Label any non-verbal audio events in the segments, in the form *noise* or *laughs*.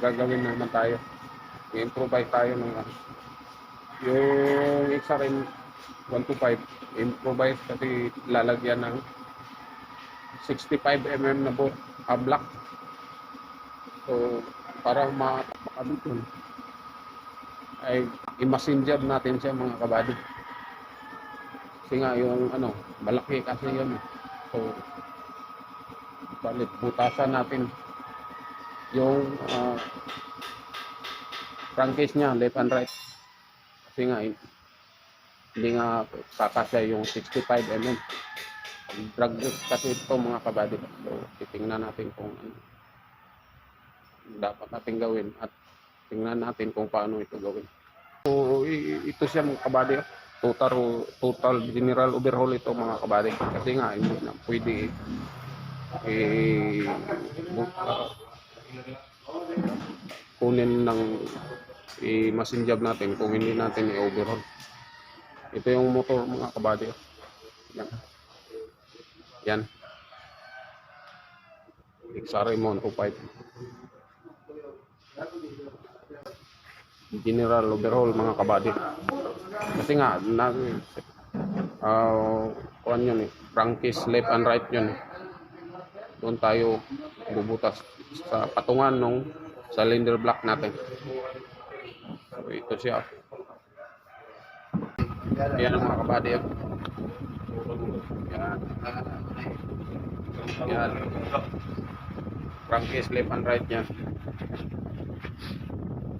gagawin naman tayo. I-improvise tayo ng ano. Yung rin 125 improvise kasi lalagyan ng 65 mm na bolt ah, block. So, para makakabit yun ay i-machine job natin siya mga kabady. Kasi nga yung ano, malaki kasi yun. So, balit butasan natin yung uh, crankcase niya, left and right. Kasi nga, eh, hindi nga kakasya yung 65 mm. Drag race kasi ito mga kabady. So, titingnan natin kung ano dapat natin gawin at tingnan natin kung paano ito gawin. So, ito siya mga kabady. Total, total general overhaul ito mga kabady. Kasi nga, hindi na pwede eh, bu- ah, kunin ng i-machine job natin kung hindi natin i-overhaul. Ito yung motor mga kabady. Yan. Yan. XRM 125. General overhaul mga kabady. Kasi nga, na, uh, kuhan yun eh, crankcase left and right yun eh. Doon tayo bubutas sa patungan ng cylinder block natin. So, ito siya. Yan ang mga kabady. oh. Yan. Yan. Crankcase left and right yan.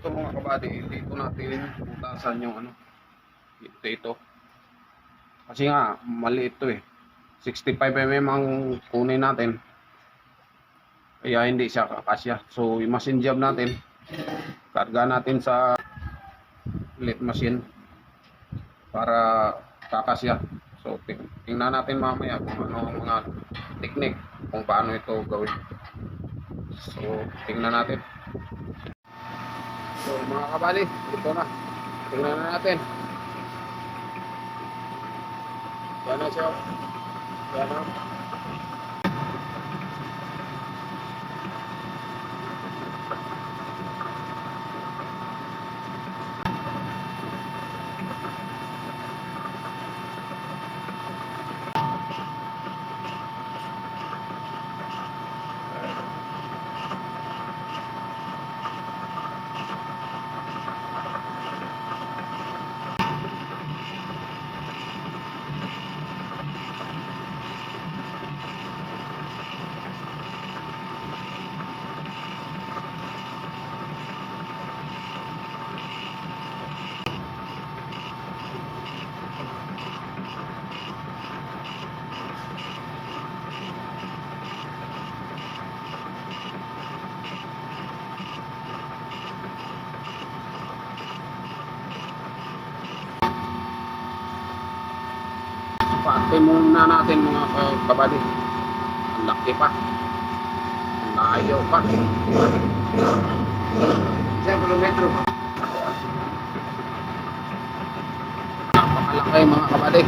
Ito mga kabady, dito natin butasan yung ano. Ito ito. Kasi nga, mali ito eh. 65 mm ang kunin natin. Kaya hindi siya kakasya. So, yung machine job natin, karga natin sa lit machine para kakasya. So, ting- tingnan natin mamaya kung ano ang mga technique kung paano ito gawin. So, tingnan natin. So, mga kabali, ito na. Tingnan na natin. Yan na siya. Yan na. Pati muna natin mga ka- kabali. Ang laki pa. Ang layo pa. Isang kilometro. Napakalaki mga kabali.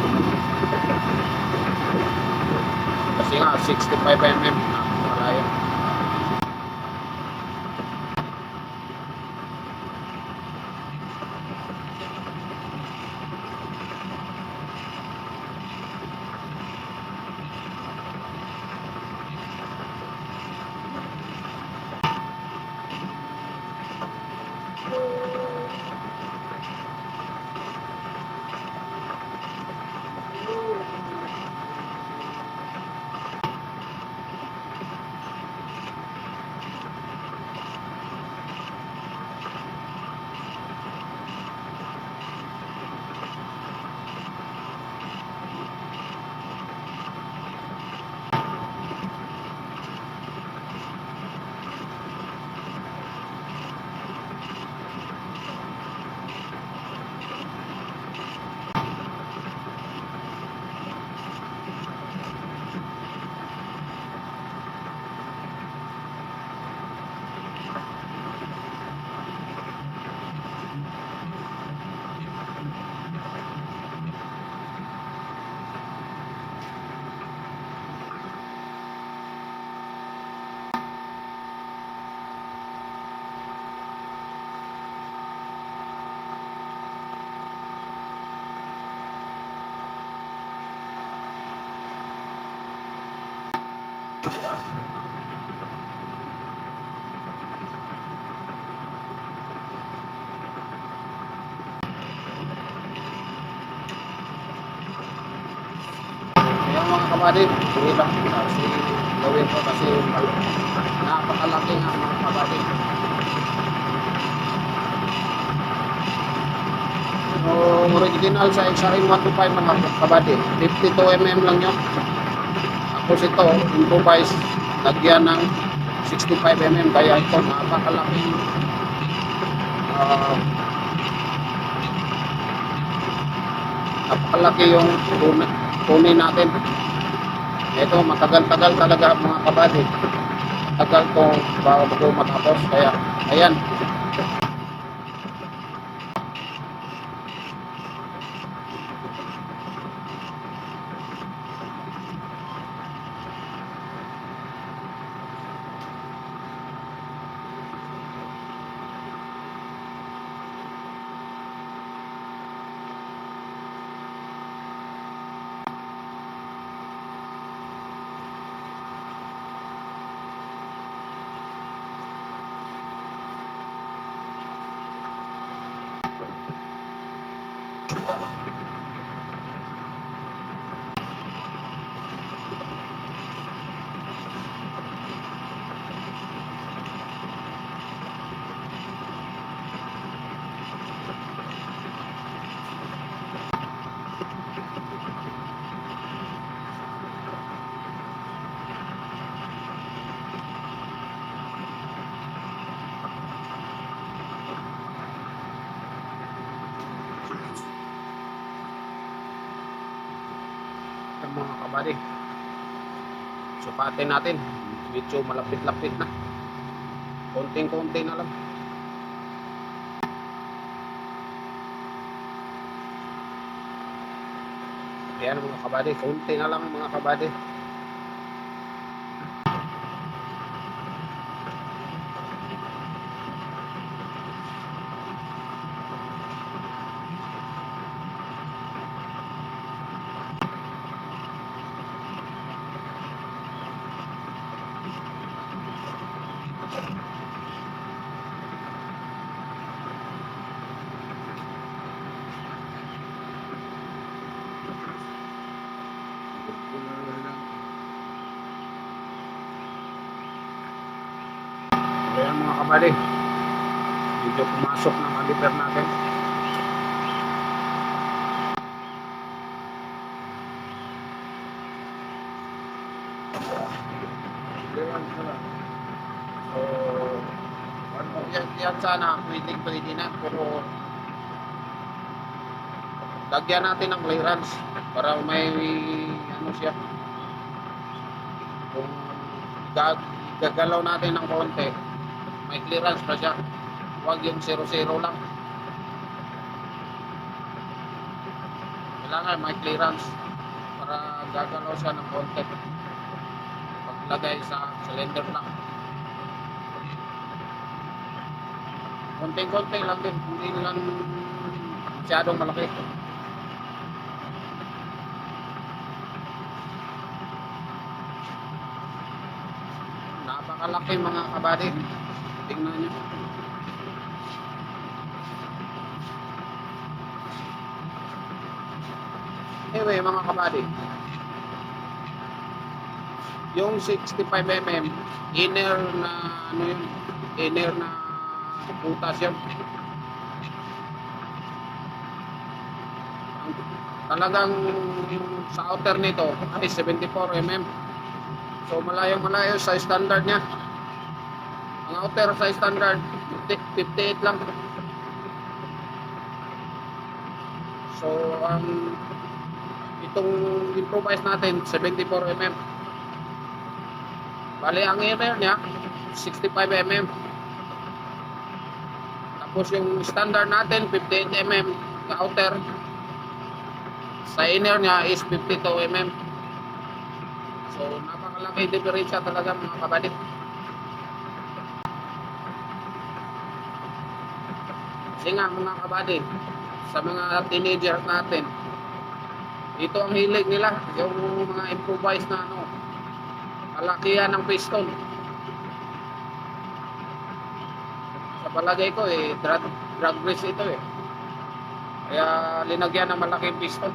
Kasi nga 65 mm. Hindi lang kasi gawin ko kasi napakalaki nga mga kabadim. Yung original sa XRM 125 mga kabadim, 52mm lang yun. Tapos ito, improvise, lagyan ng 65mm kaya ito napakalaki ah napakalaki yung kunin natin. Ito, matagal-tagal talaga mga kabady. Matagal to bago matapos. Kaya, ayan. Ito mga kabady. Sukatin natin. Medyo malapit-lapit na. Konting-konti na lang. Ayan mga kabady. Konti na lang mga kabady. Kabady. Medyo pumasok ng kaliper natin. Ano, yan, yan sana, pwede pwede na, pero lagyan natin ng clearance para may ano siya kung gag gagalaw natin ng konti may clearance pa siya. Huwag yung 0-0 lang. Kailangan may clearance para gagalaw siya ng konti. Paglagay sa cylinder lang. Konting-konti lang din. Hindi lang masyadong malaki. Napakalaki mga kabady tingnan nyo anyway mga kabady. Yung 65mm inner na ano yun? Inner na butas yun. Ang, talagang sa outer nito ay 74mm So malayo malayo sa standard niya. Ang outer sa standard 50 58 lang. So ang itong improvise natin 74 mm. Bali ang inner niya 65 mm. Tapos yung standard natin 58 mm sa outer. Sa inner niya is 52 mm. So, napakalaki diferensya talaga mga kabadit. Kasi nga mga kabadit, sa mga teenager natin, ito ang hilig nila, yung mga improvised na ano, kalakihan ng piston. Sa palagay ko eh, drag, drag race ito eh. Kaya linagyan ng malaking piston.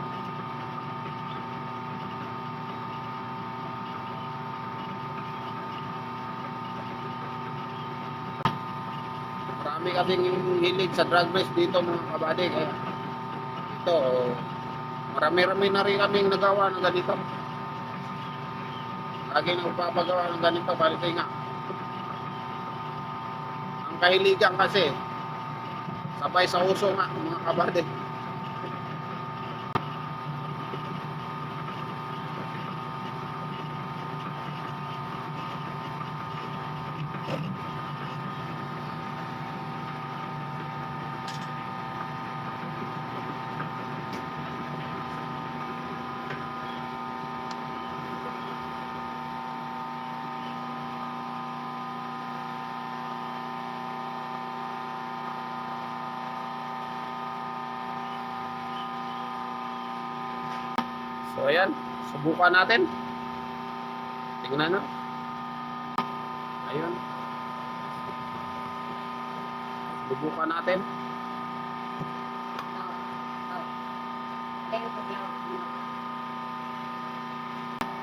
Kasing hilig sa drag race dito mga kabady. Kaya ito, marami-rami na rin kaming nagawa ng ganito. Lagi nagpapagawa ng ganito kasi nga. Ang kahiligan kasi, sabay sa uso nga mga kabady. So ayan, subukan natin. Tingnan na. Ayun. Subukan natin.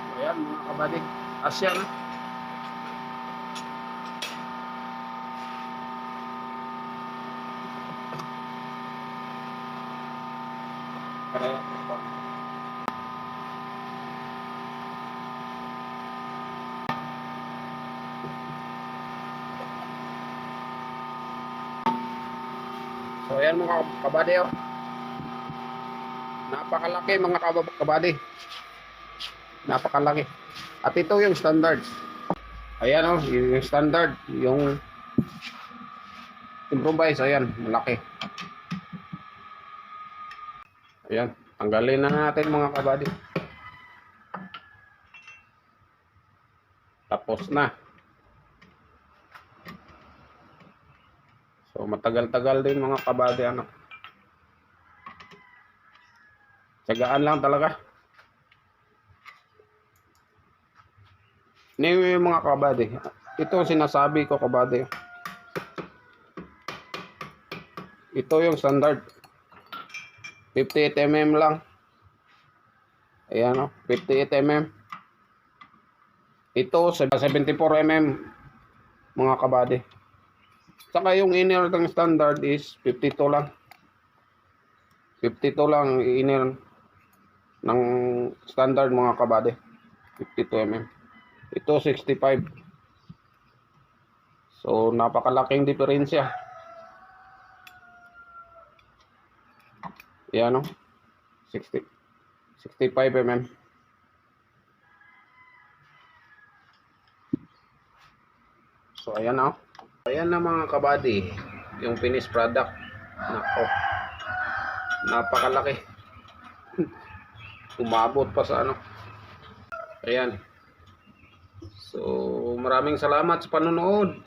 So ayan mga kabadig. Asya na. So ayan mga kabady oh. Napakalaki mga kab- kabady. Napakalaki. At ito yung standard. Ayan oh, yung standard, yung improvise, ayan, malaki. Ayan, tanggalin na natin mga kabady. Tapos na. So matagal-tagal din mga kabady ano. Tsagaan lang talaga. Anyway mga kabady, ito sinasabi ko kabady. Ito yung standard. 58 mm lang. Ayan o, 58 mm. Ito sa 74 mm mga kabady. Saka yung inner ng standard is 52 lang. 52 lang inner ng standard mga kabady. 52 mm. Ito 65. So napakalaking diferensya. Yan no. 60 65 mm. So ayan na. oh. Ayan na mga kabady, yung finished product. Nako. Napakalaki. *laughs* Umabot pa sa ano. Ayan. So, maraming salamat sa panonood.